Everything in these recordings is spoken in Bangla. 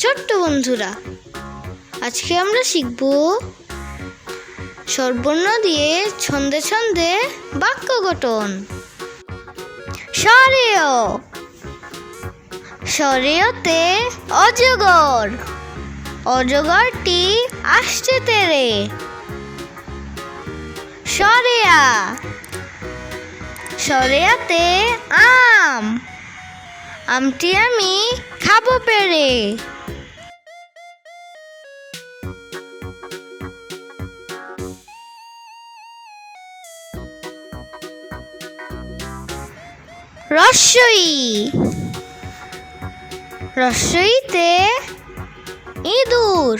ছোট্ট বন্ধুরা, আজকে আমরা শিখব স্বরবর্ণ দিয়ে ছন্দে ছন্দে বাক্য গঠন। স্বরেয়। স্বরেয়তে অজগর। অজগরটি আসছে তেরে। সরেয়া সরেয়াতে আম। আমটি আমি খাব পেরে। রস্যই রস্যইতে ইঁদুর।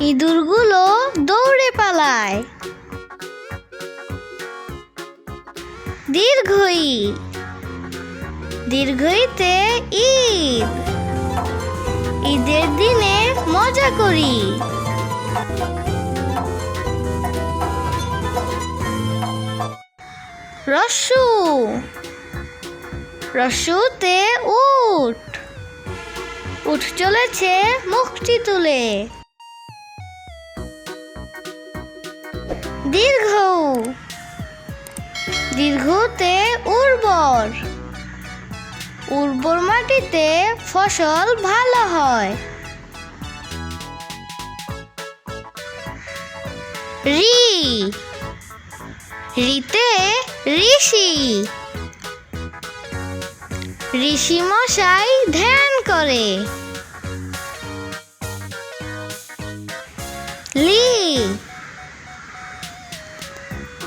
ইঁদুরগুলো দৌড়ে পালায়। দীর্ঘই। দীর্ঘইতে ঈদ। ঈদের দিনে মজা করি। রস্যু রস্যুতে উট উঠ চলেছে মুখটি তুলে। দীর্ঘ, দীর্ঘতে উর্বর উর্বর মাটিতে ফসল ভালো হয়। রি রিতে ঋষি। ঋষি মশাই ধ্যান করে। লি।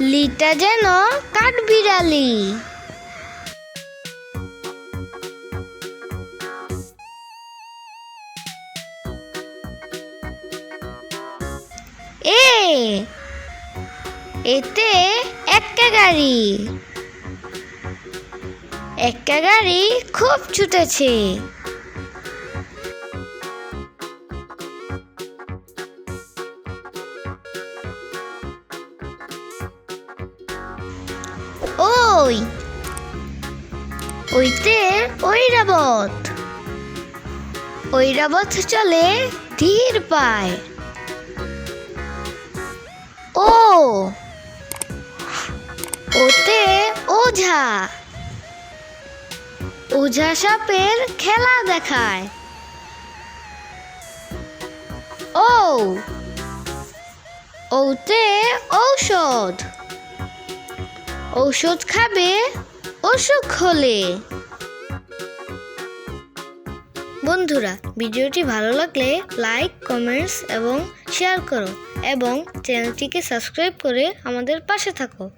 লিটা যেন কাঠবিড়ালি এ। এতে একটা গাড়ি। একটা গাড়ি খুব ছুটেছে। ওই ওইতে ঐরাবত রাবত চলে ধীর পায়। ও ওতে ওঝা। ওঝা সাপের খেলা দেখায়। ও। ওতে ঔষধ। ঔষধ খাবে অসুখ হলে। বন্ধুরা, ভিডিওটি ভালো লাগলে লাইক, কমেন্টস এবং শেয়ার করো এবং চ্যানেলটিকে সাবস্ক্রাইব করে আমাদের পাশে থাকো।